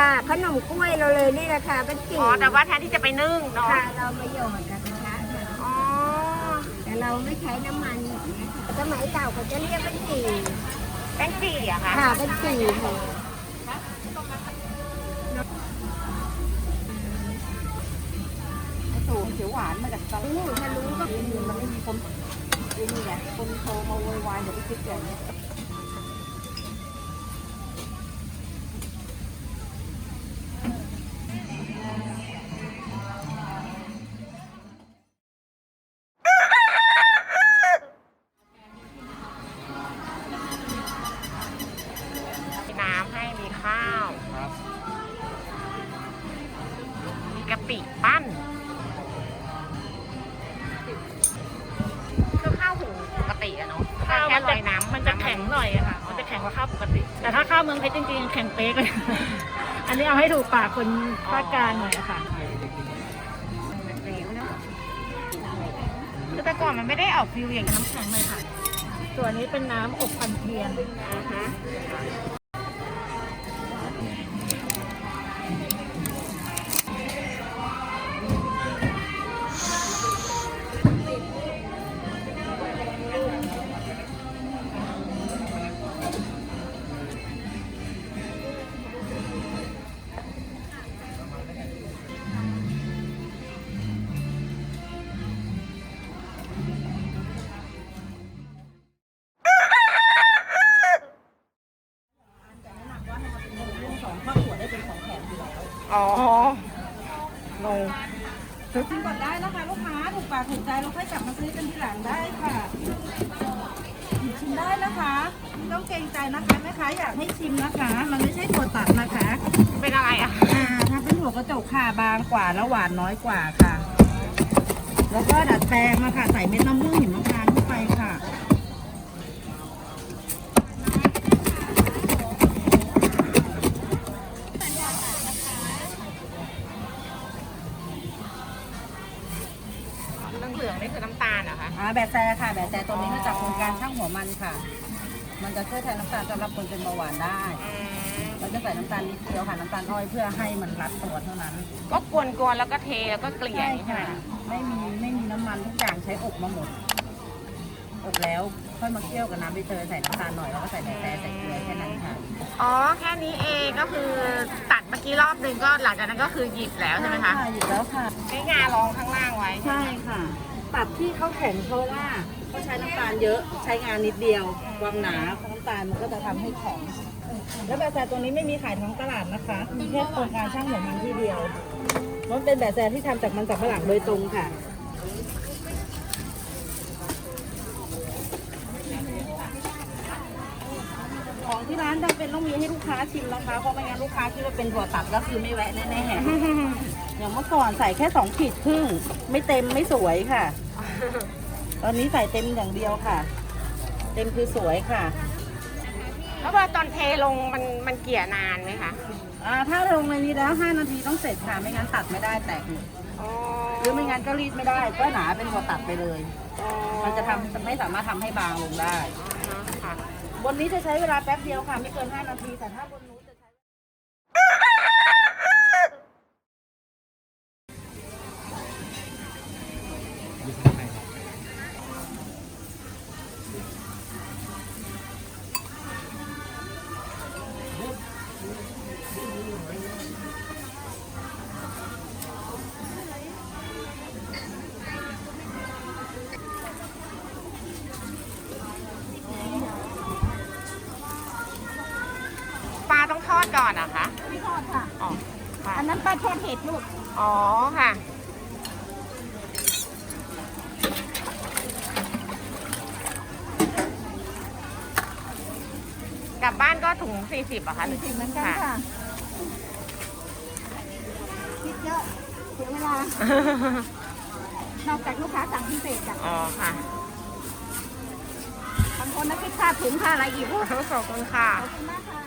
คะค่ะขนมกล้วยเราเลยนี่แหละค่ะเป็นจีอ๋อ แต่ว่าแทนที่จะไปนึ่งเนาะ ค่ะเราประโยชน์กับกระทะค่ะอ๋อ แต่เราไม่ใช้น้ำมันสมัยเก่าเขาจะเรียกเป็นจีแป้งจี่อะคะค่ะเป็นจีค่ะสูงเขียวหวานมาจากตลาดถ้ารู้ก็มันไม่มีคนไอ้นี่ไงคนโทรมาโวยวายเดี๋ยวไปคิดอย่างนี้ งหน่อยอะค่ะ มันจะแข็งกว่าข้าวปกติ แต่ถ้าข้าวเมืองเพชรจริงๆ แข็งเป๊กเลย อันนี้เอาให้ถูกปากคนภาคกลางหน่อยอะค่ะคือแต่ก่อนมันไม่ได้ออกฟิลอย่างนี้น้ำแข็งเลยค่ะ ส่วนนี้เป็นน้ำอบพันเทียน กินก่อนได้นะคะลูกค้าถูกปากถูกใจเราค่อยกลับมาซื้อกันทีหลังได้ค่ะหยิบชิมได้นะคะไม่ต้องเกรงใจนะคะแม่ค้าอยากให้ชิมนะคะ มันไม่ใช่ถั่วตัดนะคะเป็นอะไรอะอ่าถ้าเป็นหัวกระจกค่ะบางกว่าแล้วหวานน้อยกว่าค่ะ แล้วก็ดัดแปลงมาค่ะใส่เม็ดมะม่วงหิมพานต์เข้าไปค่ะ องๆนี่คือน้ำตาลเหรอคะอ่าแบะแซค่ะ แบะแซตัวนี้มาจากโครงการช่างหัวมันค่ะ มันจะช่วยแทนน้ำตาลสำหรับคนเป็นเบาหวานได้ อืมเราจะใส่น้ำตาลนิดเดียวค่ะน้ำตาลอ้อยเพื่อให้มันรัดตัวเท่านั้นก็กวนๆแล้วก็เทแล้วก็เกลี่ยอย่างนี้ใช่ไหมคะไม่มีไม่มีน้ำมันทุกอย่างใช้อบมาหมด อบแล้วค่อยมาเคี่ยวกับน้ำใบเตยใส่น้ำตาลหน่อยแล้วก็ใส่แบะแซใส่เกลือแค่นั้นค่ะ อ๋อแค่นี้เองก็คือตัดเมื่อกี้รอบหนึ่งก็หลังจากนั้นก็คือหยิบแล้วใช่ไหมคะ หยิบแล้วค่ะ ใช้งารองข้างล่างไว้ ใช่ค่ะ ตัดที่เขาแข็งเพราะว่าเขาใช้น้ำตาลเยอะใช้งานนิดเดียว ความหนาของน้ำตาลมันก็จะทำให้แข็งแล้วแบบแซตัวนี้ไม่มีขายท้องตลาดนะคะมีแค่โครงการช่างหัวมันที่เดียวมันเป็นแบบแซที่ทำจากมันสับปะหลังโดยตรงค่ะของที่ร้านจำเป็นต้องมีให้ลูกค้าชิมนะคะ เพราะไม่งั้นลูกค้าคิดว่าเป็นถั่วตัดก็คือไม่แวะแน่ๆ เมื่อก่อนใส่แค่สองขีดครึ่ง ไม่เต็มไม่สวยค่ะ ตอนนี้ใส่เต็มอย่างเดียวค่ะ เต็มคือสวยค่ะ แล้วพอตอนเทลงมันมันเกลี่ยนานไหมคะอ่าถ้าลงในนี้แล้ว5นาทีต้องเสร็จค่ะไม่งั้นตัดไม่ได้แตกหมดอ๋อหรือไม่งั้นก็รีดไม่ได้ก็หนาเป็นหัวตัดไปเลย มันจะทำไม่สามารถทำให้บางลงได้อ๋อค่ะบนนี้จะใช้เวลาแป๊บเดียวค่ะ ไม่เกิน 5 นาทีแต่ถ้าบนนู้น ก่อนเหรอะคะไม่ทอดค่ะ อ๋อค่ะอันนั้นปลาทอดเห็ดลูก อ๋อค่ะ กลับบ้านก็ถุง40อะคะหรือสิเหมือนกันค่ะ คิดเยอะเสียเวลา นอกจากลูกค้าสั่งพิเศษจ้ะอ๋อค่ะบางคนนะคิดค่าถุงค่าอะไรอีกขอบคุณค่ะ ขอบคุณมากค่ะ